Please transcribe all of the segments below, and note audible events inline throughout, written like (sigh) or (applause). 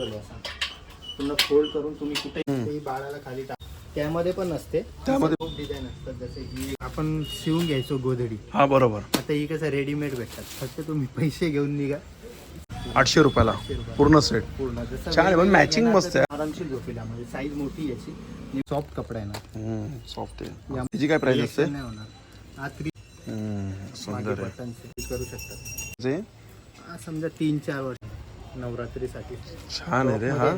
पूर्ण फोल्ड करून तुम्ही कुठे बाळाला खाली टाक. त्यामध्ये पण नसते. त्यामध्ये- खूप डिझाईन असतात जसे की आपण शिवून घ्यायचो गोधडी. हा बरोबर. आता ही कसं रेडीमेड भेटतात. फक्त तुम्ही पैसे घेऊन निघा. आठशे रुपयाला. पूर्ण सेट पूर्ण. जसं छान आहे, पण घेणार मस्त आहे. आरामशीर झोपेला म्हणजे साईज मोठी याची. सॉफ्ट कपडा आहे ना. सॉफ्ट आहे. त्याची काय प्राइस असते? Reaction नाही होणार. हा थ्री हम्म, सुंदर आहे. बटन करू शकतात जे? हा समजा तीन चार वर्ष. नवरात्रीसाठी. छान आहे रे हा.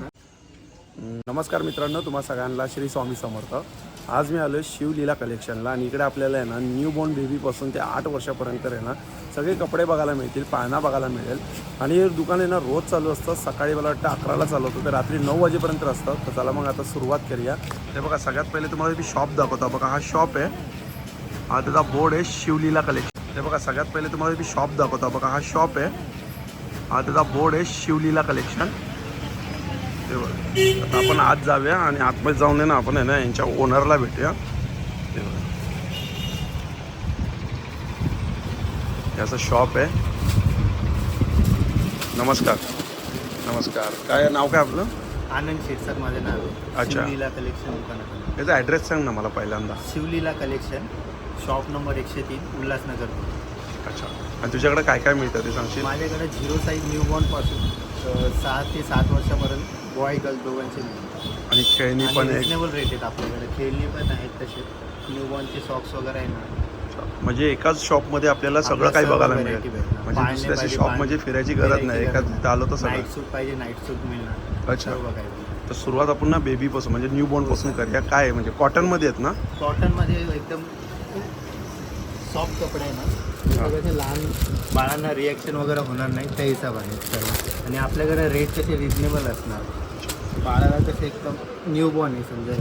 नमस्कार मित्रांनो तुम्हा सगळ्यांना श्री स्वामी समर्थ. आज मी आलो शिवलीला कलेक्शनला आणि इकडे आपल्याला आहे ना न्यू बॉर्न बेबीपासून ते आठ वर्षापर्यंत आहे ना सगळे कपडे बघायला मिळतील पाळणा बघायला मिळेल. आणि हे दुकान आहे ना रोज चालू असतं. सकाळी मला वाटतं अकराला चालू होतं ते रात्री नऊ वाजेपर्यंत असतं. तर चला मग आता सुरुवात करूया. ते बघा सगळ्यात पहिले तुम्हाला मी शॉप दाखवतो. बघा हा शॉप आहे. हा त्याचा बोर्ड आहे शिवलीला कलेक्शन ते बघा सगळ्यात पहिले तुम्हाला मी शॉप दाखवतो. बघा हा शॉप आहे. हा त्याचा बोर्ड आहे शिवलीला कलेक्शन ते बघा आता आपण आज जाऊया आणि आतमध्ये जाऊन आहे ना आपण आहे ना यांच्या ओनरला भेटूया. ते बघा. शॉप आहे. नमस्कार. नमस्कार. काय नाव काय आपलं? आनंद शिरसाट माझं नाव आहे. अच्छा. शिवलीला कलेक्शन दुकानाचं याचा ॲड्रेस सांग ना मला पहिल्यांदा. शिवलीला कलेक्शन शॉप नंबर एकशे तीन उल्हासनगर. अच्छा. आणि तुझ्याकडे काय काय मिळतं ते सांगशील? माझ्याकडे झिरो साईज न्यूबॉर्नपासून अ, सहा ते सात वर्षापर्यंत बॉय गर्ल दोघांचे आणि खेळणी पण रिजनेबल रेट आहेत आपल्याकडे. खेळणी पण आहेत तसे. न्यूबॉर्नचे सॉक्स वगैरे आहे ना. म्हणजे एकाच शॉपमध्ये आपल्याला सगळं काही बघायला मिळेल. म्हणजे पाहिजे, शॉपमध्ये. फिरायची गरज नाही. एकाच आलो तर सगळं. सूट पाहिजे नाईट सूट मिळणार. अच्छा. तर सुरुवात आपण ना बेबीपासून म्हणजे न्यू बॉर्नपासून करूया. काय म्हणजे कॉटनमध्ये आहेत ना? कॉटनमध्ये एकदम सॉफ्ट कपडे आहे ना लहान बाळांना रिॲक्शन वगैरे होणार नाही त्या हिशोबाने सर्व आणि आपल्याकडे रेट कसे रिजनेबल असणार? बाळाला कसे एकदम न्यू बॉर्न आहे समजा.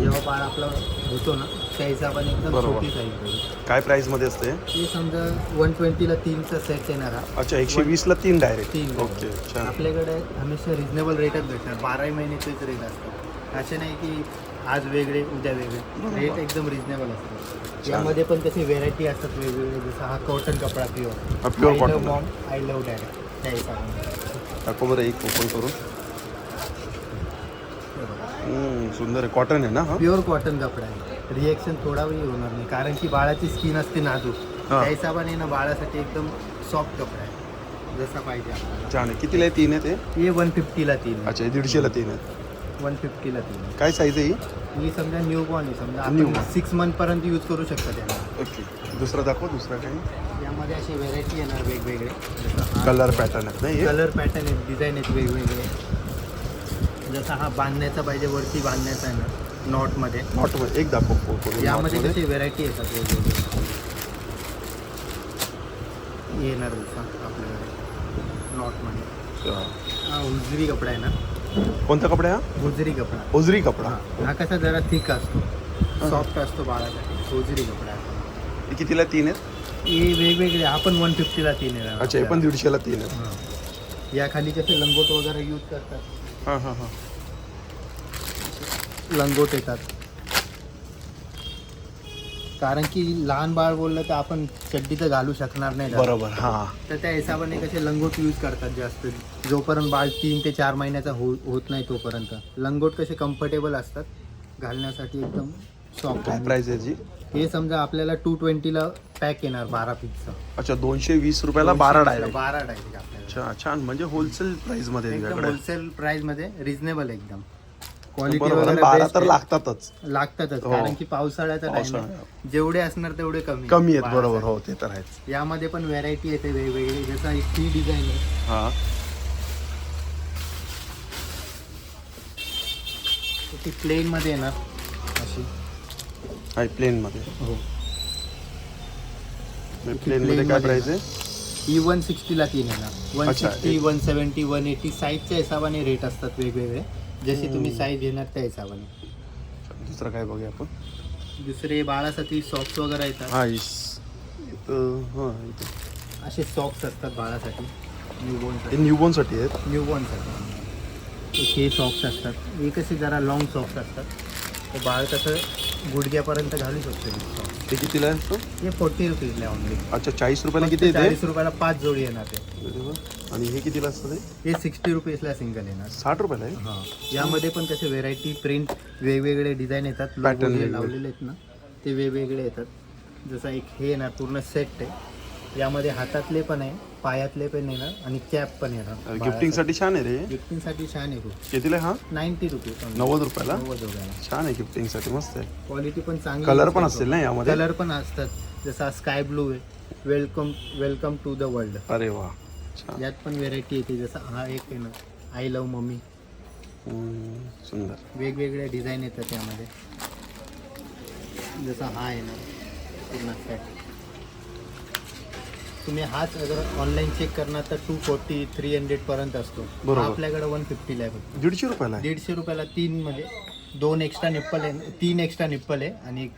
जेव्हा बाळ आपला होतो ना त्या हिशोबाने एकदम. छोटी साईज पाहिजे काय प्राइसमध्ये असते? ते समजा वन ट्वेंटीला तीनचा सेट येणार हा. अच्छा एकशे वीस ला तीन डायरेक्ट तीन ओके छान आपल्याकडे हमेशा रिजनेबल रेटच भेटणार. बाराही महिने तेच रेट असतात. असे नाही की आज वेगळे उद्या वेगळे. रेट एकदम रिजनेबल असतात. यामध्ये पण तशी व्हेरायटी असतात वेगवेगळे जसं हा कॉटन कपडा हा, pure pure cotton. Mom I love dad त्या हिशोबाने दाखव बरं एक ओपन करून. सुंदर आहे. कॉटन आहे ना हा? प्युअर कॉटन कपडा आहे. रिएक्शन थोडाही होणार नाही कारण की बाळाची स्किन असते नाजूक. त्या हिशोबाने ना बाळासाठी एकदम सॉफ्ट कपडा आहे. जसा पाहिजे छान आहे. कितीला तीन आहे ते? वन फिफ्टीला तीन अच्छा दीडशेला तीन आहे. वन फिफ्टीला तीन. काय साईज आहे ही? ही समजा न्यू बॉर्न आहे. समजा New आपण born. सिक्स मंथ पर्यंत यूज करू शकता त्याला. ओके दुसरा दाखव दुसरा काही? यामध्ये अशी व्हेरायटी येणार वेगवेगळे. जसं कलर पॅटर्न आहेत ना हे? कलर पॅटर्न आहेत डिझाईन आहेत वेगवेगळे. जसा हा बांधण्याचा पाहिजे वरती बांधण्याचा आहे ना नॉटमध्ये नॉटमध्ये एक दाखव यामध्ये. कशी व्हेरायटी येतात वेगवेगळे. येणार जसा आपल्याकडे नॉटमध्ये. हा. उजरी कपडा आहे ना. कोणता कपडा आहे हा? उजरी कपडा. ओजरी कपडा. हा कसा जरा थिक असतो. सॉफ्ट असतो बाळासाठी. उजरी कपडा. आहे. हे कितीला तीन आहेत? हे वेगवेगळे आपण वन फिफ्टीला तीन येणार अच्छा हे पण दीडशेला तीन आहेत. हां. या खाली कसे लंगोट वगैरे यूज करतात. हां हां हां. लंगोट येतात. कारण की लहान बाळ बोललं तर आपण चड्डी तर घालू शकणार नाही त्याला. बरोबर हां. तर त्या हिशोबाने कसे लंगोट यूज करतात जास्त. जोपर्यंत बाळ तीन ते चार महिन्याचा हो होत नाही तोपर्यंत. लंगोट कसे कम्फर्टेबल असतात घालण्यासाठी एकदम सॉफ्ट प्राइस याची हे समजा आपल्याला टू ट्वेंटीला पॅक येणार बारा पीसचं अच्छा दोनशे वीस रुपयाला बारा डायरेक्ट बारा डायरेक्ट आपल्याला. अच्छा छान. म्हणजे होलसेल प्राइसमध्ये आहे एकदम तुझ्याकडे होलसेल प्राइसमध्ये रिझनेबल एकदम. क्वालिटी वगैरे बारा तर. लागतातच. लागतातच हो. कारण की पावसाळ्याचा टाइम. जेवढे असणार तेवढे कमी कमी आहेत. बरोबर हो ते तर आहेच. यामध्ये पण व्हेरायटी येते वेगवेगळी जसं ही डिझाईन आहे. हां. ती प्लेन मध्ये येणार अशी. प्लेन मध्ये. हो. प्लेन मध्ये काय मध्ये. प्राइस आहे? ही वन सिक्स्टीला तीन येणार. वन सिक्स्टी एक- वन सेवन्टी वन एटी साईजच्या हिशोबाने रेट असतात वेगवेगळे. जसे तुम्ही साईज घेणार त्या हिशोबाने. दुसरं काय बघूया आपण. दुसरे बाळासाठी सॉक्स वगैरे येतात. हा इस इथं हां इथं. असे सॉक्स असतात बाळासाठी. हे न्यूबॉर्नसाठी न्यूबॉर्नसाठी आहेत न्यूबॉर्नसाठी हे सॉक्स असतात. हे कसे जरा लॉंग सॉक्स असतात. तर बाळ कसं गुडघ्यापर्यंत घालू शकतो. ते कितीला आहे? तो हे फोर्टी रुपीजला ओनली अच्छा चाळीस रुपयाला किती येते? चाळीस रुपयाला पाच जोडी येणार ते अरे वा. आणि हे कितीला असतं ते? हे सिक्स्टी रुपीजला सिंगल येणार. साठ रुपयाला आहे? हा. यामध्ये पण कसे व्हेरायटी प्रिंट वेगवेगळे डिझाईन येतात. Pattern Logo जे वेगवेगळे. लावलेले आहेत ना ते वेगवेगळे येतात. जसं एक हे येणार पूर्ण सेट आहे. यामध्ये हातातले पण आहे. पायातले पण येणार आणि कॅप पण येणार. गिफ्टिंगसाठी छान आहे रे. गिफ्टिंगसाठी छान आहे खूप. कितीला आहे हा नाईन्टी रुपीज नव्वद रुपयाला? नव्वद रुपयाला. छान आहे गिफ्टिंगसाठी मस्त आहे. क्वालिटी पण चांगली कलर पण असतील ना यामध्ये? कलर पण असतात. जसा स्काय ब्लू आहे welcome welcome to the world अरे वा छान. यात पण व्हेरायटी येते. जसं हा एक आहे ना आय लव्ह मम्मी सुंदर. वेगवेगळे डिझाईन येतात त्यामध्ये जसा हा आहे ना पूर्ण सेट तुम्ही हाच अगर ऑनलाईन चेक करणार तर टू फोर्टी थ्री हंड्रेड पर्यंत असतो. बरोबर. हा आपल्याकडे वन फिफ्टीला आहे फक्त. दीडशे रुपयाला आहे? दीडशे रुपयाला तीन म्हणजे दोन एक्स्ट्रा निप्पल आहे. तीन एक्स्ट्रा निप्पल आहे आणि एक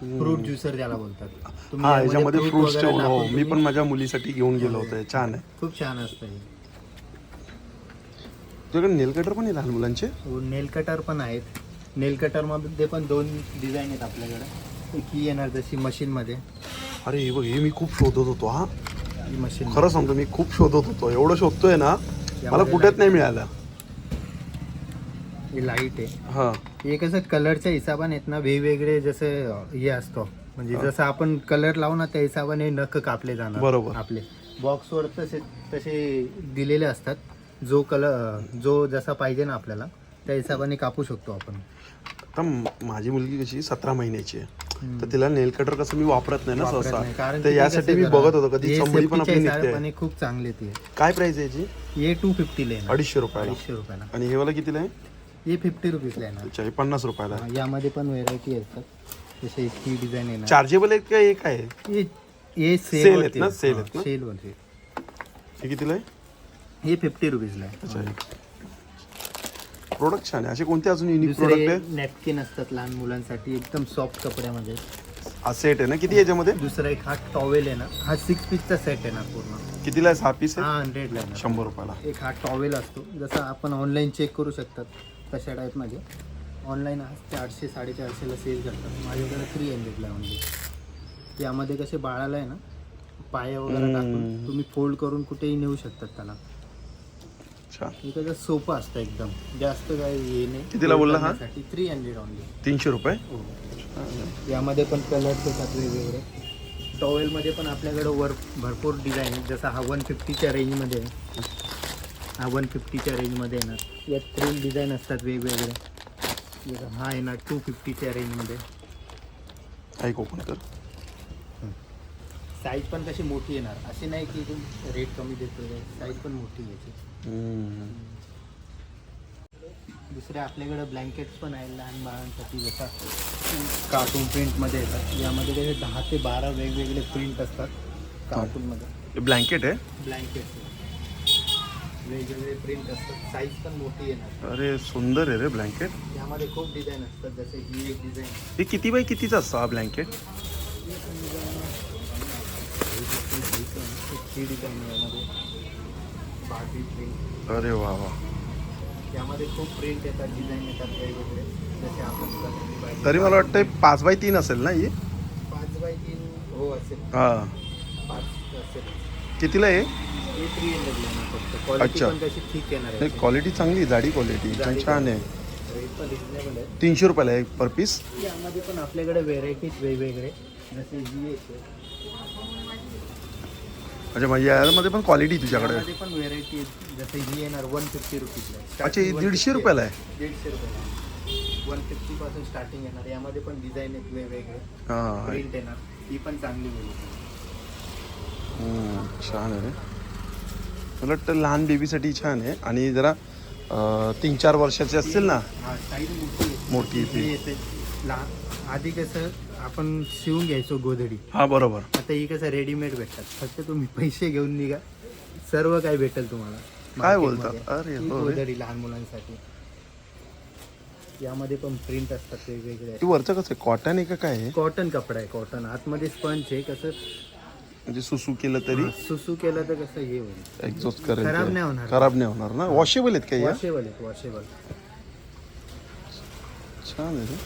फ्रूट ज्युसर ज्याला बोलतात. तुम्ही हा यामध्ये याच्यामध्ये fruit फ्रुट्स वगैरे ठेवून हो. टाकून मी तुम्ही- पण माझ्या मुलीसाठी घेऊन गेलो होतो. छान आहे. खूप छान असतं हे. तुझ्याकडे नेल कटर पण आहे लहान मुलांचे? नेल कटर पण आहेत. नेल कटरमध्ये पण दोन डिझाईन आहेत आपल्याकडे. एक ही येणार जशी मशीन मध्ये. अरे हे बघ हे मी खूप शोधत होतो हा. ही मशीन खरं सांगतो मी खूप शोधत होतो. एवढं शोधतोय ना मला कुठेच नाही मिळालं. ही लाइट आहे. हा. हे कसं कलरच्या हिशोबाने आहेत ना वेगवेगळे जसे हे असतो. म्हणजे जसं आपण कलर लावू ना त्या हिशोबाने नख कापले जाणार. बरोबर. आपले. बॉक्सवर तसे तसे दिलेले असतात. जो कलर जो जसा पाहिजे ना आपल्याला त्या हिशोबाने कापू शकतो आपण. आता माझी मुलगी कशी सतरा महिन्याची आहे. तर तिला नेल कटर कसं मी वापरत नाही ना सहसा. तर यासाठी मी बघत होतो कधी चमडी पण आपली निघते. खूप चांगले ते काय प्राइस आहे याची? हे टू फिफ्टीला येणार अडीचशे रुपयाला. अडीचशे रुपयाला. आणि हे वाला कितीला आहे? हे फिफ्टी रुपीजला अच्छा हे पन्नास रुपयाला आहे. यामध्ये पण व्हेरायटी असतात जसे ही डिझाईन येणार चार्जेबल आहेत का काय आहे? हे हे सेल आहेत ना? Sale आहेत ना? सेल वरती हे कितीला आहे? हे फिफ्टी रुपीजला आहे. अच्छा प्रोडक्ट छान आहे. असे कोणते अजून युनिक प्रोडक्ट दुसरे आहे? नॅपकिन असतात लहान मुलांसाठी एकदम सॉफ्ट कपड्यामध्ये हा सेट आहे ना? किती याच्यामध्ये? दुसरा एक हा टॉवेल आहे ना. हा सिक्स पीसचा सेट आहे ना पूर्ण. कितीला आहे? सहा पीस हा आहे हंड्रेडला आहे. ना. शंभर रुपयाला. एक हा टॉवेल असतो. जसं आपण ऑनलाईन चेक करू शकतात तशा टाईपमध्ये ऑनलाईन ते आठशे साडेचारशेला सेल करतात. माझ्याकडे थ्री हंड्रेडला म्हणजे यामध्ये कसे बाळाला आहे ना पाया वगैरे टाकून तुम्ही फोल्ड करून कुठेही नेऊ शकतात त्याला. हे कसं सोपं असतं एकदम. जास्त काय हे नाही. कितीला बोलला हा? थ्री हंड्रेड ऑनली तीनशे रुपये? यामध्ये पण कलर्स येतात वेगवेगळे. टॉवेलमध्ये पण आपल्याकडे वर भरपूर डिझाईन आहे जसं हा वन फिफ्टीच्या रेंजमध्ये आहे. हा वन फिफ्टीच्या रेंजमध्ये येणार यात प्रिंट डिझाईन असतात वेगवेगळे. जसं हा येणार टू फिफ्टीच्या रेंजमध्ये ऐक ओपन कर. साईज पण कशी मोठी येणार. अशी नाही की रेट कमी देतो साईज पण मोठी याची. दुसरे आपल्याकडे ब्लँकेट्स पण आहे लहान बाळांसाठी जसा कार्टून प्रिंटमध्ये येतात. यामध्ये कसे दहा ते बारा वेगवेगळे प्रिंट असतात कार्टूनमध्ये ब्लँकेट आहे? ब्लँकेट वेगवेगळे प्रिंट असतात. साईज पण मोठी येणार. अरे सुंदर आहे रे ब्लँकेट यामध्ये खूप डिझाईन असतात. जसे ही एक डिझाईन हे किती बाय कितीचं असतं हा ब्लँकेट ही डिझाईन यामध्ये. बार्बी प्रिंट अरे वा वा. यामध्ये खूप प्रिंट येतात डिझाईन येतात वेगवेगळे. जसे आपण तरी मला वाटतं पाच बाय तीन असेल ना ही? पाच बाय तीन हो असेल. हा. पाच असेल. कितीला आहे? हे अच्छा. क्वालिटी चांगली जाडी क्वालिटी छान आहे. तीनशे रुपयाला आहे पर पीस यामध्ये पण आपल्याकडे व्हेरायटीज वेगवेगळे. जसे. अच्छा म्हणजे यामध्ये पण क्वालिटी तुझ्याकडे. पण व्हेरायटी जसे ही येणार वन फिफ्टी रुपीजला अच्छा ही दीडशे रुपयाला आहे. दीडशे रुपयाला वन फिफ्टी पासून स्टार्टिंग येणार. यामध्ये पण डिझाईन आहेत वेगवेगळे. हां प्रिंट येणार. ही पण चांगली हम्म, छान आहे. मला वाटतं लहान बेबीसाठी छान आहे. आणि जरा अं, तीन चार वर्षाचे असतील ना? हा साईज मोठी आहे. मोठी ती. येते. लहान. आधी कसं आपण शिवून घ्यायचो गोधडी. हा बरोबर. आता ही कसं रेडीमेड भेटतात. फक्त तुम्ही पैसे घेऊन निघा. सर्व काय भेटेल तुम्हाला. काय मार्केटमध्ये. बोलता? अरे ही हो रे. गोधडी लहान मुलांसाठी. यामध्ये पण प्रिंट असतात वेगवेगळे. वरचं कसं आहे? कॉटन आहे का काय आहे? कॉटन कपडा आहे कॉटन आतमध्ये स्पंज आहे कसं म्हणजे सुसू केलं तरी? सुसू केलं तर कसं हे होईल. एक्झॉस्ट करेल खराब ते. नाही होणार. खराब नाही होणार ना? वॉशेबल आहेत का या? वॉशेबल आहेत वॉशेबल छान आहे रे.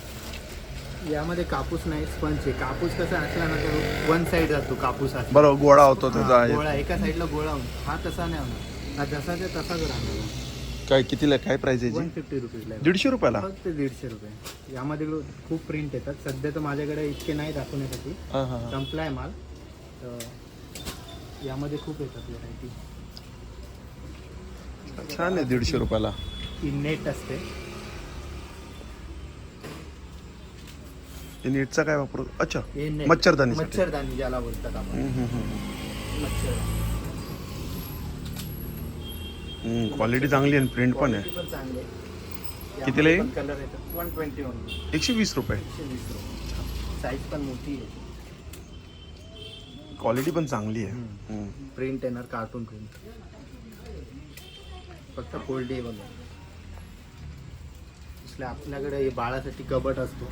यामध्ये कापूस नाही स्पंज आहे. कापूस कसा असला ना तर वन साईड जातो कापूस असला. बरोबर गोळा होतो त्याचा गोळा एका साईडला गोळा हा तसा नाही होणार. हा जसाच्या तसाच राहणार. काय कितीला काय प्राइस आहे वन याची फिफ्टी रुपीजला आहे. दीडशे रुपयाला? फक्त दीडशे रुपये. यामध्ये लो- खूप प्रिंट येतात. सध्या तर माझ्याकडे इतके नाही दाखवण्यासाठी. हा, हा, हा. संपलाय माल. तर यामध्ये खूप येतात व्हरायटी छान आहे दीडशे रुपयाला. ही नेट असते. हे नेटचा काय वापरू अच्छा हे net. मच्छरदाणी मच्छरदाणी ज्याला बोलतात आपण. मच्छरदाणी क्वालिटी चांगली आहे प्रिंट पण आहे. Quality पण चांगली आहे. कितीला येईल? कलर येतात. वन ट्वेंटी वन एकशे वीस रुपये. साईज पण मोठी आहे. क्वालिटी पण चांगली आहे. हम्म. प्रिंट येणार कार्टून प्रिंट फक्त फोल्डेबल आहे इसलिए आपल्याकडे हे बाळासाठी कबट असतो.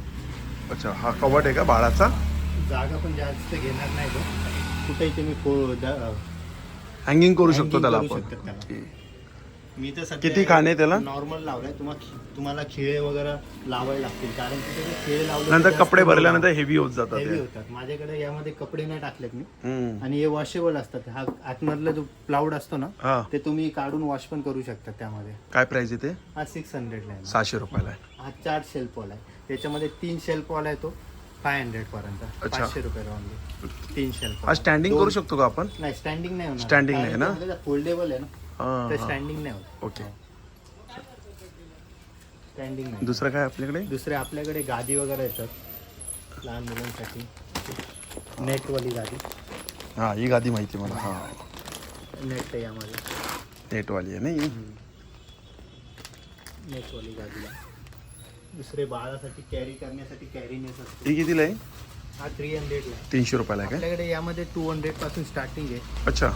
अच्छा हा कवट आहे का बाळाचा? जागा पण जास्त घेणार नाही फो- द- हँगिंग करू शकतो त्याला आपण. मी तर सध्या किती खाणे त्याला? नॉर्मल लावलाय. तुम्हाला तुम्हाला खिळे वगैरे लावावे लागतील. कारण तिथे ते खिळे लावले नंतर कपडे भरल्यानंतर हेवी होत जातात हेवी ते. होतात. माझ्याकडे यामध्ये कपडे नाही टाकलेत मी. हम्म. आणि हे वॉशेबल असतात. हा आतमधला जो प्लाउड असतो ना हा. ते तुम्ही काढून वॉश पण करू शकता त्यामध्ये. काय प्राइस आहे ते? हा सिक्स हंड्रेडला आहे. सहाशे रुपयाला आहे. हा चार शेल्फ वाला आहे. त्याच्यामध्ये तीन शेल्फ वाला आहे तो. फाय हंड्रेड पर्यंत. अच्छा. पाचशे रुपये राहून तीन शेल्फ हा स्टँडिंग करू शकतो का आपण? नाही स्टँडिंग नाही होणार. Standing नाही ना? फोल्डेबल आहे ना. हा, हा. स्टँडिंग नाही होत. ओके. स्टँडिंग नाही. दुसरं काय आपल्याकडे? दुसरे आपल्याकडे गादी वगैरे येतात लहान मुलांसाठी. नेटवाली गादी. हा ही गादी माहिती मला. हा. नेट आहे यामध्ये नेटवाली आहे नाही? नेटवाली गादी दुसरे बाळासाठी कॅरी करण्यासाठी कॅरीनेस असतो. ही कितीला आहे? हा थ्री हंड्रेडला तीनशे रुपयाला आहे काय? आपल्याकडे यामध्ये टू हंड्रेड पासून स्टार्टिंग आहे. अच्छा.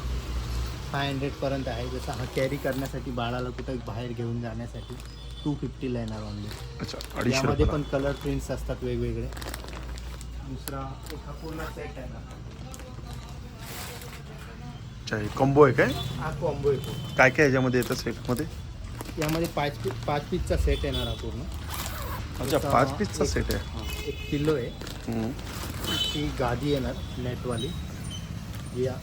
फाय हंड्रेड पर्यंत आहे. जसं हा कॅरी करण्यासाठी बाळाला कुठं बाहेर घेऊन जाण्यासाठी टू फिफ्टीला येणार ऑनली अच्छा अडीचशे यामध्ये पण कलर प्रिंट्स असतात वेगवेगळे. दुसरा एक हा पूर्ण सेट आहे ना. अच्छा हे कॉम्बो आहे काय? हा कॉम्बो येतो काय काय याच्यामध्ये येतं सेटमध्ये यामध्ये पाच पी पाच पीसचा सेट येणार हा पूर्ण. अच्छा पाच पीसचा एक- सेट आहे. हा, एक किलो आहे. हम्म. ती गादी येणार नेटवाली जी या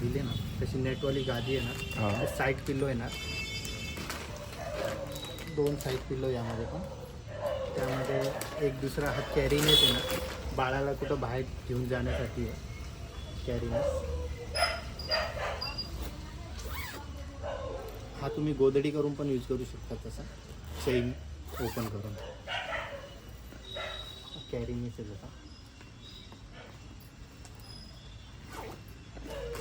दिली ना. तशी नेटवाली गादी हा. येणार साईड पिल्लो येणार दोन साईड पिल्लो यामध्ये पण. त्यामध्ये एक दुसरा हा कॅरीनेस येणार बाळाला कुठं बाहेर घेऊन जाण्यासाठी आहे. कॅरीनेस हा तुम्ही गोदडी करून पण यूज करू शकता तसा. चेन ओपन करून. कॅरीनेस आहे जसा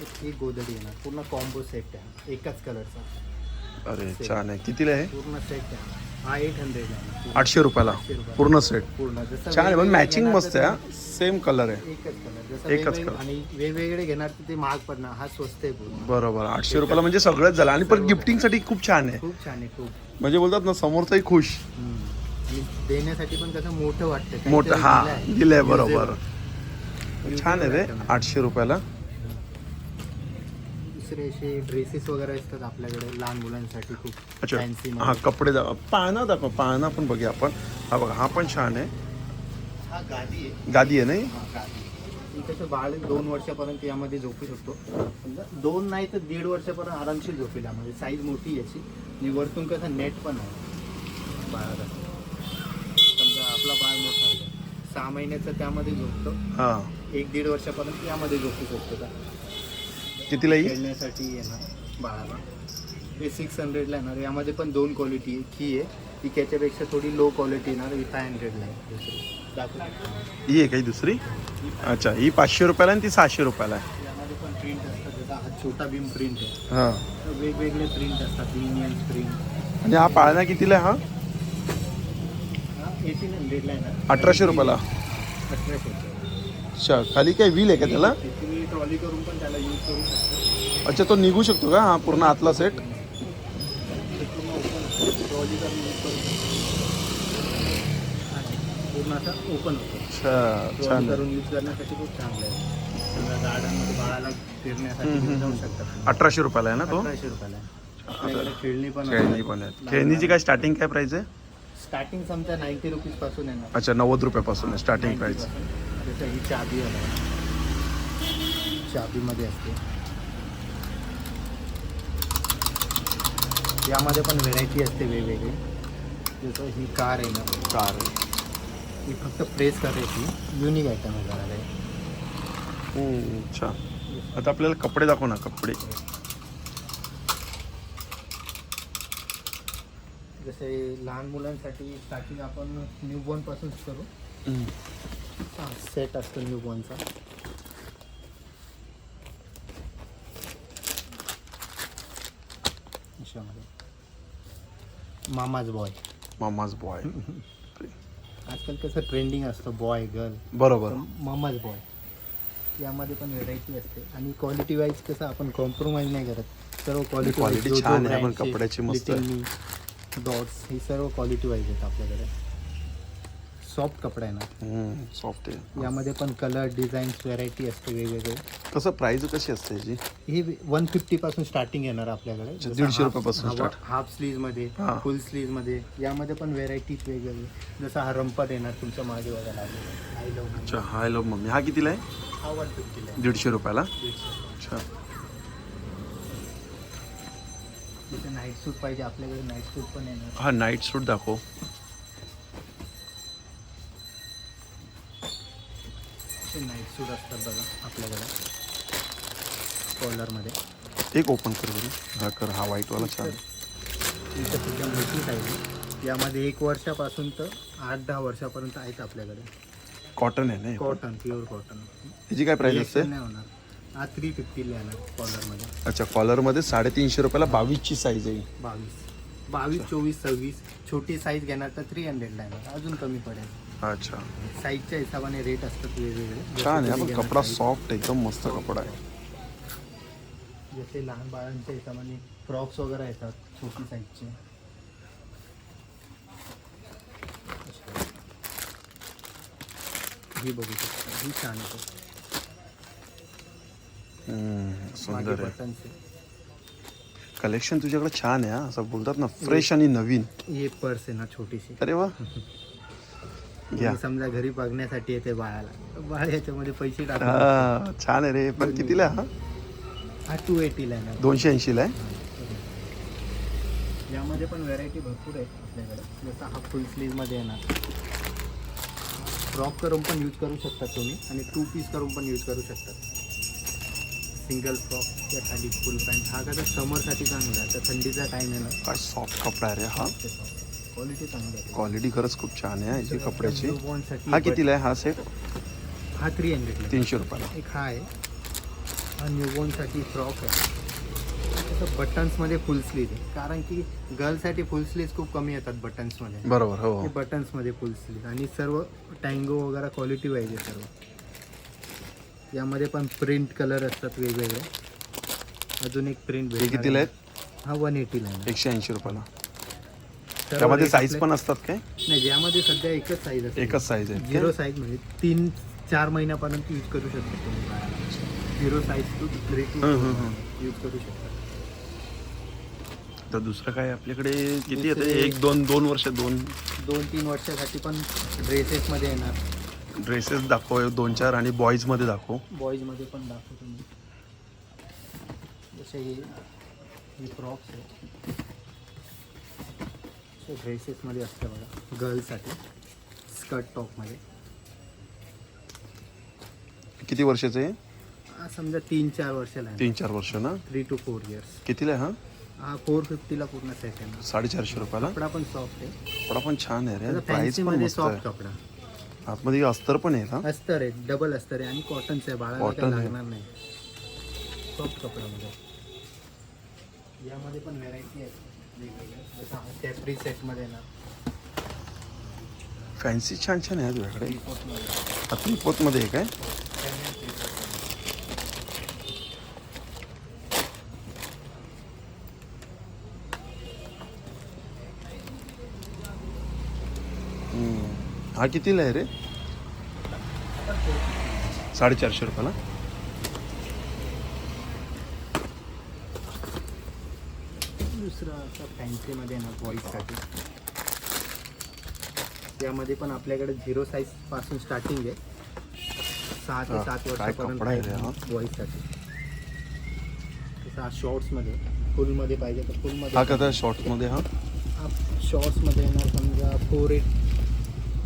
ही गोदडी येणार पूर्ण कॉम्बो सेट आहे. एकाच कलरचा अरे छान आहे. कितीला आहे? पूर्ण सेट आहे. हा एट हंड्रेड आहे. आठशे रुपयाला. पूर्ण सेट पूर्ण. जसं छान आहे पण वेगवेगळे मॅचिंग घेणार मस्त आहे सेम कलर आहे. एकच कलर जसं एकच वेगवेगळे- color. आणि वेगवेगळे घेणार तर ते महाग पडणार. हा स्वस्त आहे पूर्ण. बरोबर. आठशे रुपयाला म्हणजे सगळंच झालं. आणि पण गिफ्टिंगसाठी खूप छान आहे. खूप छान आहे खूप. म्हणजे बोलतात ना समोरचाही खुश. आणि देण्यासाठी पण कसं मोठं वाटतं. मोठं काहीतरी हा. दिलंय. दिलंय बरोबर. Usable. छान आहे रे. आठशे रुपयाला. दुसरे असे ड्रेसेस वगैरे असतात आपल्याकडे लहान मुलांसाठी खूप अच्छा. फॅन्सी हा कपडे दाखव. पाळणा दाखव पाळणा पण बघूया आपण. हा बघा हा पण छान आहे. हा गादी आहे. गादी आहे नाही? हा, गादी. ही कसं बाळ दोन वर्षापर्यंत यामध्ये झोपू शकतो. समजा दोन नाही तर दीड वर्षापर्यंत आरामशीर झोपेल यामध्ये. साईज मोठी आहे याची. आणि वरतून कसं नेट पण आहे. बाळाला. समजा आपला बाळ मोठा आहे. सहा महिन्याचं त्यामध्ये झोपतो. हा. एक दीड वर्षापर्यंत यामध्ये झोपू शकतो का? कितीला येईल? खेळण्यासाठी येणार बाळाला. हे सिक्स हंड्रेडला येणार. यामध्ये पण दोन क्वालिटी आहे. की आहे. ती त्याच्यापेक्षा थोडी लो क्वालिटी येणार. ही फाय हंड्रेडला आहे दुसरी. दाखवू. ही आहे काही दुसरी? अच्छा ही पाचशे रुपयाला आणि ती सहाशे रुपयाला आहे. यामध्ये पण प्रिंट असतात. जसा हा छोटा बीम प्रिंट आहे. हा. तर वेगवेगळे प्रिंट असतात. युनियन प्रिंट आणि हा पाळणा कितीला आहे हा? हा एटीन हंड्रेडला येणार. अठराशे रुपयाला. अठराशे. अच्छा खाली काय व्हील आहे का त्याला? ते ट्रॉली करून पण त्याला यूज करू शकता. अच्छा तो निघू शकतो का? हा पूर्ण आतला सेट पूर्ण ओपन ट्रॉली करून यूज करू शकता. हा, पूर्ण असा ओपन होतो. अच्छा ट्रॉली छान आहे. करून यूज करण्यासाठी खूप चांगलं आहे. समजा गार्डनमध्ये बाळाला फिरण्यासाठी हम्म, घेऊन जाऊ हम्म. शकतात अठराशे रुपयाला आहे ना तो? अठराशे रुपयाला आहे. आपल्याकडे खेळणी पण खेळणी पण आहेत. खेळणीची काय स्टार्टिंग काय प्राइस आहे? स्टार्टिंग समजा नाईन्टी रुपीजपासून येणार. अच्छा नव्वद रुपयापासून आहे स्टार्टिंग 90 प्राइस. जसं ही चाबी आहे. चाबीमध्ये असते. यामध्ये पण व्हेरायटी असते वेगवेगळी. जसं ही कार आहे ना. कार ही फक्त प्रेस करायची युनिक आयटम आहे जरा हे. अच्छा आता आपल्याला कपडे दाखव ना कपडे. जसे लहान मुलांसाठी स्टार्टिंग आपण न्यूबॉर्न पासूनच करू. सेट असतो न्यूबॉर्नचा अशामध्ये मामाज बॉय मामाज बॉय (laughs) आजकाल कसं ट्रेंडिंग असतं बॉय गर्ल बरोबर. मामाज बॉय यामध्ये पण व्हेरायटी असते. आणि क्वालिटी वाईज कसं आपण कॉम्प्रोमाइज नाही करत. सर्व क्वालिटी Quality छान आहे, पण कपड्याची मस्त. डॉट्स हे सर्व क्वालिटी वाईज आहेत आपल्याकडे. सॉफ्ट कपडा आहे ना. सॉफ्ट आहे. यामध्ये पण कलर डिझाईन्स व्हेरायटी असते वेगवेगळे. कसं प्राइस कशी असते याची? ही वन फिफ्टी पासून स्टार्टिंग येणार आपल्याकडे. अच्छा, जसं 150 हाफ- रुपयापासून start. हाफ स्लीव्हमध्ये हा. फुल स्लीव्हमध्ये यामध्ये पण व्हेरायटीज वेगवेगळी. जसं हा रंपत येणार तुमच्या मागे लव्ह अच्छा हाय लो मम्मी हा कितीला आहे? हा वन फिफ्टीला आहे. दीडशे रुपयाला? दीडशे. अच्छा. नाईट सूट पाहिजे आपल्याकडे नाईट सूट पण येणार. हा नाईट सूट दाखव. सूट असतात बघा आपल्याकडे. कॉलरमध्ये एक ओपन कर बरं. हा कर हा व्हाईटवाला छान इथं सुद्धा मोठी साईज आहे यामध्ये एक वर्षापासून तर आठ दहा वर्षापर्यंत आहेत आपल्याकडे. कॉटन आहे ना? कॉटन प्युअर कॉटन याची काय प्राइस असते? नाही होणार. हा थ्री फिफ्टीला येणार कॉलरमध्ये अच्छा कॉलरमध्ये साडेतीनशे रुपयाला बावीसची साईज आहे. बावीस. बावीस चोवीस सव्वीस. छोटी साईज घेणार तर थ्री हंड्रेडला येणार. अजून कमी पडेल. अच्छा. साईजच्या हिशोबाने रेट असतात वेगवेगळे. छान आहे पण कपडा सॉफ्ट एकदम मस्त कपडा आहे. जसे लहान बाळांच्या हिशोबाने फ्रॉक्स वगैरे येतात छोटी साईजचे. ही बघू शकता ही छान आहे. हम्म, मागे सुंदर आहे. बटन्स कलेक्शन तुझ्याकडे छान आहे हा. असं बोलतात ना फ्रेश आणि नवीन. ही पर्स आहे ना छोटीशी. अरे वा. (laughs) घ्या समजा घरी बघण्यासाठी येते बाळाला. बाळ याच्यामध्ये पैसे टाकतात हा, छान आहे रे. पण कितीला? आहे हा हा टू एटीला आहे ना. दोनशे ऐंशीला आहे? यामध्ये पण व्हेरायटी भरपूर आहे आपल्याकडे. जसं हा फुल स्लीवमध्ये येणार फ्रॉक करून पण यूज करू शकता तुम्ही आणि टू पीस करून पण यूज करू शकता. सिंगल फ्रॉक या खाली फुल पॅन्ट हा कसा समरसाठी चांगला आहे. आता थंडीचा टाईम आहे ना. काय सॉफ्ट कपडा आहे रे हा. क्वालिटी चांगली आहे. क्वालिटी खरंच खूप छान आहे याची कपड्याची. हा कितीला आहे? हा सेट हा थ्री हंड्रेडला तीनशे रुपयाला. एक हा आहे. हा न्यूबॉर्नसाठी फ्रॉक आहे. तसं बटन्समध्ये फुल स्लीव आहे. कारण की गर्लसाठी फुल स्लीव्ह खूप कमी येतात बटन्समध्ये बरोबर हो हे. बटन्समध्ये फुल स्लीव आणि सर्व टँगो वगैरे क्वालिटी पाहिजे सर्व. यामध्ये पण प्रिंट कलर असतात वेगवेगळे. अजून एक प्रिंट हे कितीला आहेत? हा वन एटीला आहे. एकशे ऐंशी रुपयाला. त्यामध्ये साईज पण असतात काय? नाही यामध्ये सध्या एकच साईज असते एकच साईज आहे. झिरो साईज म्हणजे तीन चार महिन्यापर्यंत यूज करू शकता तुम्ही बाळाला zero size two three two हं, हं, हं. यूज करू शकता. तर दुसरं काय? आपल्याकडे किती येते? दुसरे- एक दोन दोन वर्ष दोन. दोन तीन वर्षासाठी पण ड्रेसेसमध्ये येणार. ड्रेसेस दाखव दोन चार आणि बॉईजमध्ये दाखव. बॉईजमध्ये पण दाखवतो मी. जसे हे हे फ्रॉक्स आहे. ड्रेसेसमध्ये असतं बघा गर्ल्ससाठी स्कर्ट टॉपमध्ये किती वर्षाचे आहे? हा समजा तीन चार वर्षाला तीन चार वर्ष ना? थ्री टू फोर इयर्स कितीला आहे हा? हा फोर फिफ्टीला पूर्ण सेट आहे ना. साडेचारशे रुपयाला? कपडा पण सॉफ्ट आहे. कपडा पण छान आहे रे. प्राइस पण फॅन्सीमध्ये मस्त सॉफ्ट आहे. कपडा. आतमध्ये अस्तर पण आहे ना अस्तर आहे डबल अस्तर आहे आणि कॉटनचं आहे. बाळाला Cotton काय आहे. लागणार नाही. सॉफ्ट कपड्यामध्ये यामध्ये पण व्हेरायटी आहे. वेगवेगळ्या जसं हा सेटमध्ये ना फॅन्सी छान छान आहे तुझ्याकडे. आपली हा आहे काय? हा कितीला आहे रे? साडेचारशे रुपयाला? दुसरं असं फॅन्सीमध्ये ना बॉईजसाठी यामध्ये पण आपल्याकडे झिरो साईजपासून स्टार्टिंग आहे. सहा ते सात हा? वर्षापर्यंत बॉईजसाठी हा? शॉर्ट्समध्ये फुलमध्ये पाहिजे तर हा फुलमध्ये कदा शॉर्ट्समध्ये हा? शॉर्ट्समध्ये येणार समजा फोर एट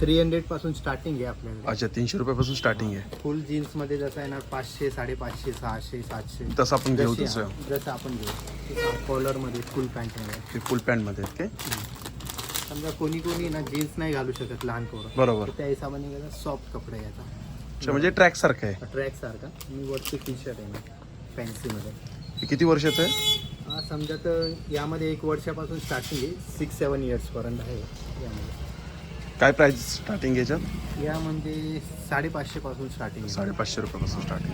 थ्री हंड्रेडपासून स्टार्टिंग आहे आपल्याकडे. अच्छा तीनशे रुपयापासून स्टार्टिंग आहे. फुल जीन्समध्ये जसं येणार पाचशे साडेपाचशे सहाशे सातशे. तसं आपण घेऊ जशी- तसं. जसं आपण घेऊ. कॉलरमध्ये फुल पॅन्टमध्ये ते फुल पॅन्टमध्ये आहेत काय समजा कोणी कोणी ना जीन्स नाही घालू शकत लहान पोरं. बरोबर. तर त्या हिशोबाने कसं सॉफ्ट कपडा आहे याचा अच्छा म्हणजे ट्रॅक सारखं आहे. ट्रॅक सारखा. मी वरती टी शर्ट आहे ना फॅन्सीमध्ये हे किती वर्षाचं आहे? हा समजा तर यामध्ये एक वर्षापासून स्टार्टिंग आहे. सिक्स सेवन इयर्सपर्यंत आहे यामध्ये. काय प्राइस स्टार्टिंग याच्यात? या म्हणजे साडेपाचशेपासून स्टार्टिंग आहे. साडेपाचशे रुपयापासून स्टार्टिंग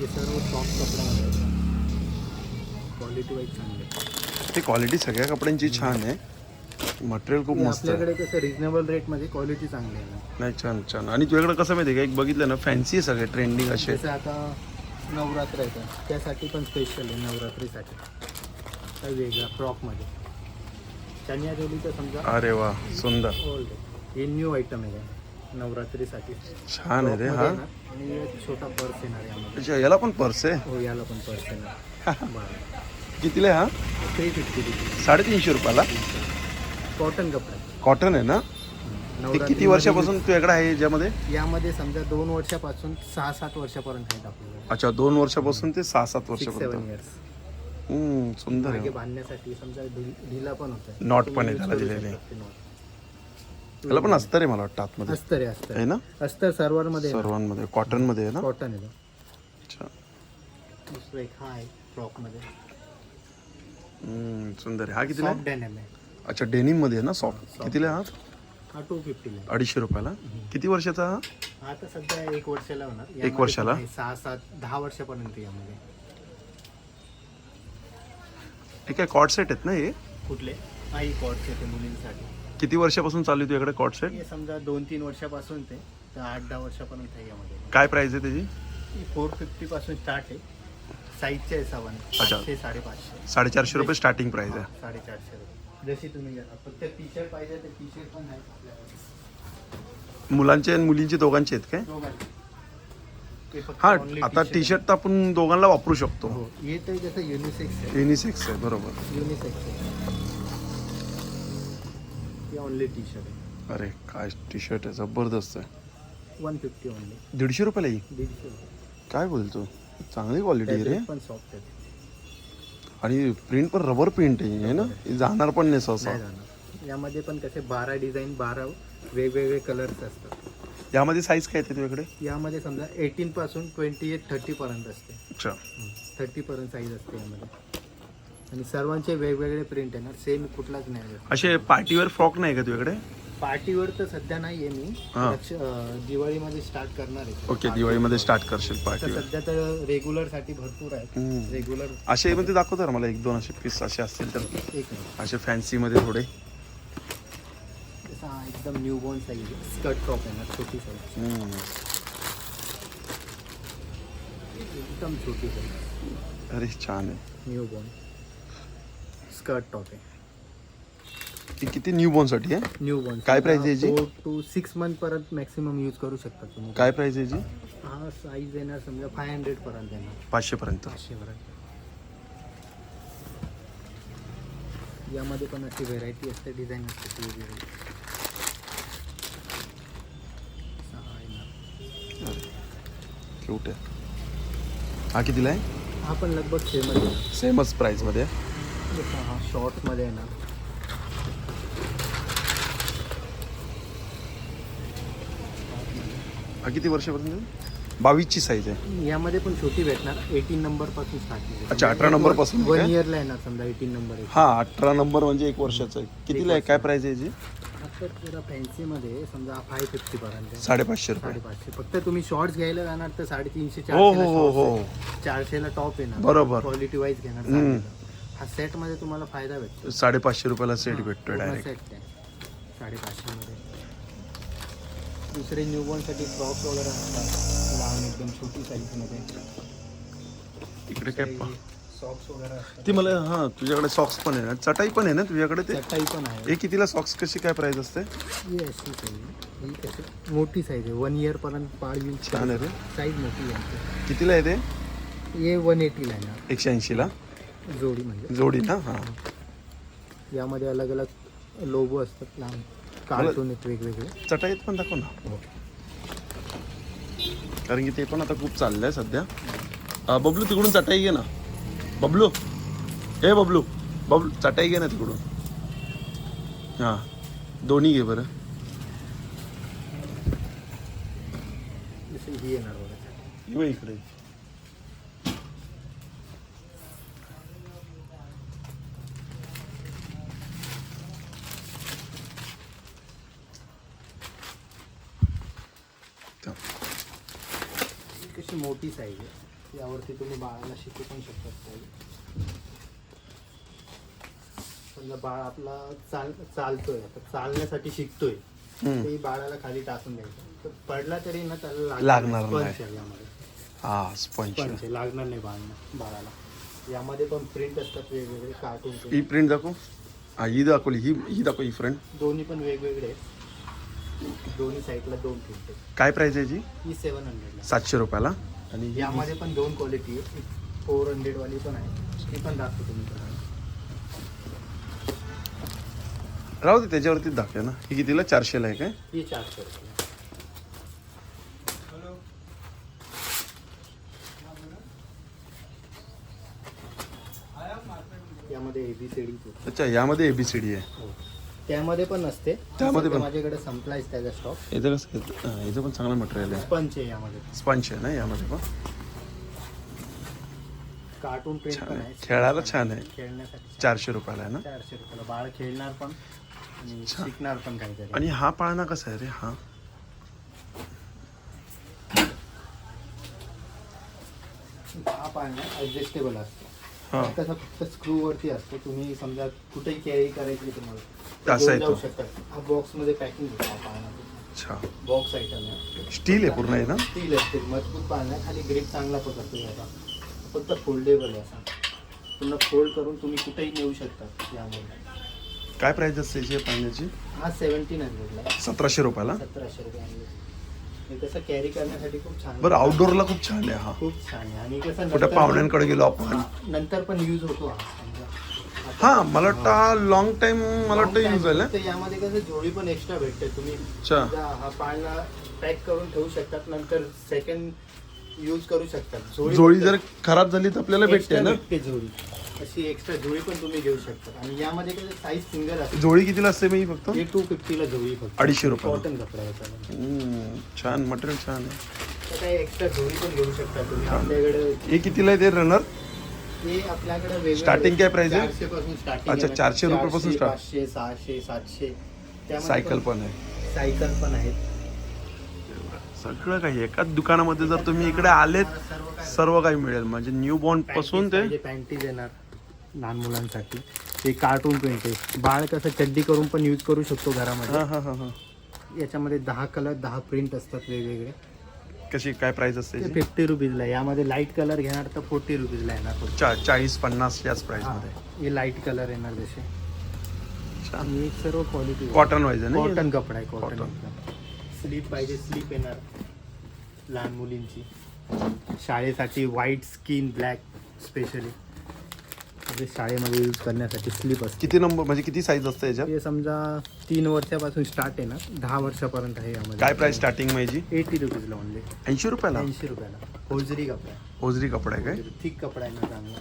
हे सर्व सॉफ्ट कपड्यामध्ये क्वालिटी वाईज चांगले आहे. ते क्वालिटी सगळ्या कपड्यांची छान आहे. मटेरियल खूप हे मस्त आहे. आपल्याकडे कसं रिजनेबल रेटमध्ये क्वालिटी चांगली आहे ना. नाही छान छान. आणि तुझ्याकडे कसं माहिती आहे का? एक बघितलं ना फॅन्सी आहे सगळे ट्रेंडिंग असे. जसं आता नवरात्र येतं. त्यासाठी पण स्पेशल आहे नवरात्रीसाठी. काही वेगळा फ्रॉकमध्ये चनिया समजा अरे वा सुंदर. ओल्ड आहे. हे न्यू आयटम आहे. नवरात्रीसाठी. छान आहे रे हा. आणि एक छोटा पर्स येणार अच्छा याला पण पर्स आहे? हो याला पण पर्स येणार. (laughs) बरं. कितीला आहे हा? थ्री फिफ्टी साडेतीनशे रुपयाला? कॉटन कपडा. कॉटन आहे ना? ते किती वर्षापासून तुझ्याकडे आहे याच्यामध्ये? यामध्ये समजा दोन वर्षापासून सहा सात वर्षापर्यंत आहेत आपल्याकडे. अच्छा दोन वर्षापासून ते सहा सात सिक्स सेवन वर्षापर्यंत. इयर्स हम्म, सुंदर मागे आहे बांधण्यासाठी समजा ढिल- ढिला पण होतं Knot पण आहे त्याला दिलेले. त्याला पण अस्तर आहे मला वाटतं आतमध्ये. अस्तर आहे अस्तर आहे. ना? अस्तर सर्वर मध्ये सर्वांमध्ये कॉटनमध्ये आहे ना? कॉटन आहे तो. अच्छा. दुसरं एक हा आहे फ्रॉकमध्ये हम्म, सुंदर आहे. हा कितीला आहे? सॉफ्ट डॅनम आहे. अच्छा डेनिममध्ये आहे ना सॉफ्ट कितीला आहे हा? हा टू फिफ्टीला आहे. अडीचशे रुपयाला? किती वर्षाचा हा? हा आता सध्या एक वर्षाला होणार. यामध्ये वर्षाला? पण आहे सहा सात दहा वर्षापर्यंत यामध्ये. हे काय कॉट सेट आहेत ना हे? कुठले? हा ही कॉटचे ते मुलींसाठी. किती वर्षापासून चालू आहे तुझ्याकडे कॉट सेट हे समजा दोन तीन वर्षापासून ते तर आठ दहा वर्षापर्यंत आहे यामध्ये. काय प्राइस आहे त्याची? फोर फिफ्टी पासून स्टार्ट आहे. साईजच्या हिशोबाने अच्छा. पाचशे साडेपाचशे. साडेचारशे रुपये स्टार्टिंग प्राइस आहे. साडेचारशे रुपये. जशी तुम्ही घ्या. फक्त टी शर्ट पाहिजे तर टी शर्ट पण आहे मुलांचे आणि मुलींचे दोघांचे आहेत काय? दोघांचे. ते फक्त हा only आता t-shirt. टी शर्ट तर आपण दोघांना वापरू शकतो. आहे. हो हे युनिसेक्स आहे. युनिसेक्स आहे बरोबर. युनिसेक्स आहे. हे ओनली टी शर्ट आहे. अरे काय टी शर्ट आहे जबरदस्त आहे. वन फिफ्टी ओनली दीडशे रुपयाला येईल दीडशे रुपये. काय बोलतो? चांगली क्वालिटी आहे रे. Fabric पण सॉफ्ट आहे. आणि प्रिंट पण रबर प्रिंट आहे ना? हे जाणार पण नाही सहसा. नाही जाणार. यामध्ये पण कसे बारा डिझाईन बारा वेगवेगळे कलर्स असतात. यामध्ये साईज काय येते तुझ्याकडे? यामध्ये समजा एटीन पासून ट्वेंटी एट थर्टी पर्यंत असते. अच्छा. थर्टी पर्यंत साईज असते यामध्ये. आणि सर्वांचे वेगवेगळे प्रिंट येणार सेम कुठलाच नाही आहे. असे पार्टीवेअर फ्रॉक नाही का तुझ्याकडे? पार्टीवर तर सध्या नाही आहे मी. हा. लक्ष अं, दिवाळीमध्ये स्टार्ट करणार आहे. ओके दिवाळीमध्ये स्टार्ट करशील पार्टीवेअर सध्या तर रेग्युलरसाठी भरपूर आहेत हम्म. रेग्युलर असे मध्ये दाखव तर मला एक दोन असे पीस असे असतील तर. एक आहे असे फॅन्सी मध्ये थोडे. हा एकदम new born size skirt top आहे ना छोटी साईज हम्म. एकदम छोटी साईज अरे छान आहे न्यू बॉर्न स्कर्ट टॉप आहे ही किती न्यू बॉर्न साठी आहे न्यू बॉर्न काय price आहे याची? टू सिक्स मंथ पर्यंत मॅक्सिमम यूज़ करू शकता तुम्ही। काय प्राइस आहे याची हा साईज येणार समजा फाय हंड्रेड पर्यंत येणार पाचशे पर्यंत पाचशे पर्यंत यामध्ये पण अशी व्हेरायटी असते डिझाईन असते ती क्यूट आहे. हा कितीला आहे? हा पण लगभग सेमच आहे. सेमच प्राइसमध्ये आहे. जसा हा शॉर्ट्समध्ये आहे ना. हा किती वर्षापर्यंत बावीसची साईज आहे. यामध्ये पण छोटी भेटणार. एटीन नंबरपासून स्टार्टिंग अच्छा, 18 number पासून वन काय? इयरला येणार समजा एटीन नंबर हा अठरा नंबर म्हणजे एक वर्षाचा आहे. कितीला आहे? काय प्राइस आहे याची? जरा फॅन्सीमध्ये समजा फाय फिफ्टी पर्यंत. साडेपाचशे रुपये. साडेपाचशे. फक्त तुम्ही शॉर्ट्स घ्यायला जाणार तर साडेतीनशे हो हो हो हो. आहे. चारशेला टॉप येणार बरोबर. क्वालिटी वाईज घेणार. चारशेला. हा सेटमध्ये तुम्हाला फायदा भेटतो. साडेपाचशे रुपयाला सेट भेटतोय डायरेक्ट सेट आहे. साडेपाचशे मध्ये दुसरे न्यूबॉर्नसाठी फ्रॉक वगैरे असतात. लहान एकदम छोटी साईजमध्ये. इकडे काय पा- सॉक्स वगैरे ती मला हां तुझ्याकडे सॉक्स पण आहे ना चटाई पण आहे ना तुझ्याकडे ते? चटाई पण आहे हे कितीला सॉक्स कशी काय प्राइस असते? ही अशी साईज ही कशी? मोठी साईज आहे. वन इयर पर्यंत पाळ छान आहे रे. साईज मोठी आहे. कितीला आहे ते? हे वन एटीला आहे ना एकशे ऐंशीला? जोडी म्हणजे. जोडी ना? हां. यामध्ये अलग अलग लोगो असतात. लहान कार्टून आहेत वेगवेगळे. चटाईत पण दाखव ना. कारण की ते पण आता खूप चाललंय सध्या. अं, बबलू तिकडून चटाई घे ना. बबलू. हे बबलू. बबलू चटाई घे ना तिकडून. हां. दोन्ही घे बरं. जशी येणार बघा. ये बघ इकडे कशी मोठी साईज आहे. यावरती तुम्ही बाळाला शिकू पण शकतात समजा बाळ आपला चाल चालतोय आता चालण्यासाठी शिकतोय. ते बाळाला खाली टाकून द्यायचं. तर पडला तरी ना त्याला लागणार नाही. यामध्ये. लागणार नाही बाळाला बाळाला. यामध्ये पण प्रिंट असतात वेगवेगळे कार्टून ही प्रिंट दाखव. हा ही दाखवली ही ही दाखव ही फ्रंट दोन्ही पण वेगवेगळे आहेत. दोन्ही साईडला दोन प्रिंट काय प्राइस आहे याची ही सेवन हंड्रेडला सातशे रुपयाला. आणि ही यामध्ये पण दोन क्वालिटी आहे फोर हंड्रेड वाली पण आहे. ती पण दाखवतो मी तुम्हाला. राहू दे त्याच्यावरतीच दाखव ना. ही कितीला? चारशेला आहे काय? ही चारशे रुपये. यामध्ये एबीसीडी अच्छा यामध्ये एबीसीडी आहे. हो. त्यामध्ये पण असते. त्यामध्ये पण? माझ्याकडे संपलायच त्याचा स्टॉक याचं कसं घेतलं याचं पण चांगलं मटेरियल आहे. पंच आहे यामध्ये. स्पंच आहे ना यामध्ये पण? कार्टून प्रिंट छान पण आहे. आहे. खेळायला छान आहे. खेळण्यासाठी चारशे रुपयाला आहे ना? चारशे रुपयाला. बाळ खेळणार पण आणि शिकणार पण काहीतरी. आणि हा पाळणा कसा आहे रे? हा. हा पाळणा ऍडजस्टेबल असतो. हा. तसा फक्त स्क्रू वरती असतो. तुम्ही समजा कुठेही कॅरी करायची तुम्हाला. असा घेऊन आहे जाऊ तो. शकता हा बॉक्समध्ये पॅकिंग अच्छा. बॉक्स आयटम आहे स्टील आहे पूर्ण आहे ना? स्टील असते मजबूत पाळणा आहे. खाली ग्रिप चांगला पकडतो याचा फक्त फोल्डेबल आहे असा. पुन्हा फोल्ड करून तुम्ही कुठेही नेऊ शकता यामध्ये. काय प्राइस असते याची या पाळण्याची? हा सेव्हन्टीन हंड्रेडला आहे सतराशे रुपयाला? सतराशे रुपये कसं कॅरी करण्यासाठी खूप छान बरं आउटडोअरला खूप छान आहे हा. खूप छान आहे. आणि कसं कुठे पाहुण्यांकडे गेलो आपण? नंतर पण यूज होतो हा. हा मला वाटतं हा लॉंग टाइम मला वाटतं यूज आहे तर यामध्ये कसं जोडी पण एक्स्ट्रा भेटते. तुम्ही अच्छा. समजा हा पाळणा पॅक करून ठेवू शकतात नंतर सेकंड यूज करू शकतात. जोडी जर खराब झाली तर आपल्याला भेटते ना? जोडी. अशी एक्स्ट्रा जोडी पण तुम्ही घेऊ शकता. आणि यामध्ये कसं साईज सिंगल असते. जोडी कितीला असते मी फक्त? हे टू फिफ्टीला जोडी फक्त. अडीचशे रुपयाला. कॉटन कपडा छान मटेरियल छान आहे. तर काही एक्स्ट्रा जोडी पण घेऊ शकता तुम्ही. आपल्याकडे हे कितीला आहे ते रनर हे आपल्याकडे Starting काय price आहे? चारशे पासून स्टार्टिंग अच्छा, चारशे रुपयापासून start. पाचशे सहाशे सातशे. त्यामध्ये सायकल पण आहे. सायकल पण आहेत. सगळं काही एकाच दुकानामध्ये जर तुम्ही इकडे आलेत सर्व काही. मिळेल. म्हणजे न्यू बॉर्नपासून ते पॅन्टीज येणार लहान मुलांसाठी. ते कार्टून प्रिंट आहे. बाळ कसं चड्डी करून पण यूज करू शकतो घरामध्ये. हा हा हा हा. याच्यामध्ये दहा कलर दहा प्रिंट असतात वेगवेगळे. कशी काय प्राइस असते याची? फिफ्टी रुपीजला आहे. यामध्ये लाइट कलर घेणार तर फोर्टी रुपीजला येणार फक्त. चा चाळीस पन्नास याच प्राइस हा. मध्ये हे लाइट कलर येणार जसे छान आणि हे सर्व क्वालिटी कॉटन वाईज आहे ना कॉटन कपडा आहे कॉटन Cotton. स्लीप पाहिजे स्लीप येणार लहान मुलींची शाळेसाठी व्हाईट स्किन ब्लॅक स्पेशली म्हणजे शाळेमध्ये यूज करण्यासाठी स्लीप असते. किती नंबर म्हणजे किती साईज असते याच्यात? हे समजा तीन वर्षापासून स्टार्ट आहे ना दहा वर्षापर्यंत आहे यामध्ये. काय प्राइस स्टार्टिंग माझी एटी रुपीजला ओनली ऐंशी रुपयाला? ऐंशी रुपयाला. होजरी कपडा आहे. ओझरी कपडा आहे काय? थिक कपडा आहे ना चांगला.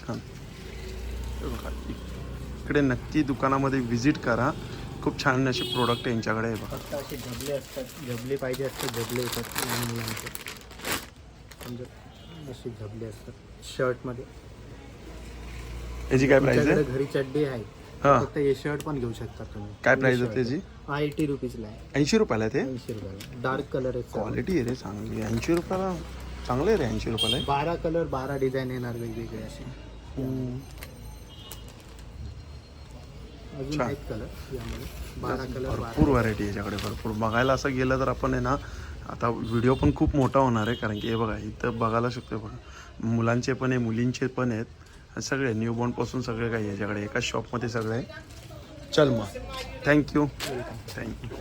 छान. हे बघा, इकडे नक्की दुकानामध्ये व्हिजिट करा. खूप छान असे प्रोडक्ट यांच्याकडे आहे बघा. फक्त असे झबले असतात झबले पाहिजे असतात झबले येतात. लहान मुलांचे. समजा असे झबले असतात शर्टमध्ये. याची काय प्राइस आहे? तुमच्याकडे घरी चड्डी आहे. हा. फक्त हे शर्ट पण घेऊ शकता तुम्ही. काय प्राइस आहे त्याची? रुपीजला आहे. ऐंशी रुपयाला आहे ते? ऐंशी रुपयाला. डार्क कलर आहे क्वालिटी आहे रे चांगली. ऐंशी रुपयाला चांगलं आहे रे ऐंशी रुपयाला बारा कलर बारा डिझाईन येणार वेगवेगळे असे. अजून छान. आहेत कलर यामध्ये. बारा कलर बारा भरपूर व्हरायटी याच्याकडे भरपूर. बघायला असं गेलं तर आपण आहे ना आता व्हिडिओ पण खूप मोठा होणार आहे कारण की हे बघा इथं बघायला शकतो बघा मुलांचे पण आहे मुलींचे पण आहेत. सगळे न्यूबॉर्नपासून सगळे काही याच्याकडे एकाच शॉपमध्ये सगळं आहे. चल मग. थँक्यू थँक्यू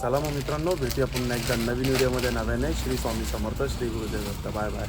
चला मग मित्रांनो भेटी आपण एकदा नवीन व्हिडिओमध्ये नव्याने. श्री स्वामी समर्थ श्री गुरुदेव दत्त. Bye bye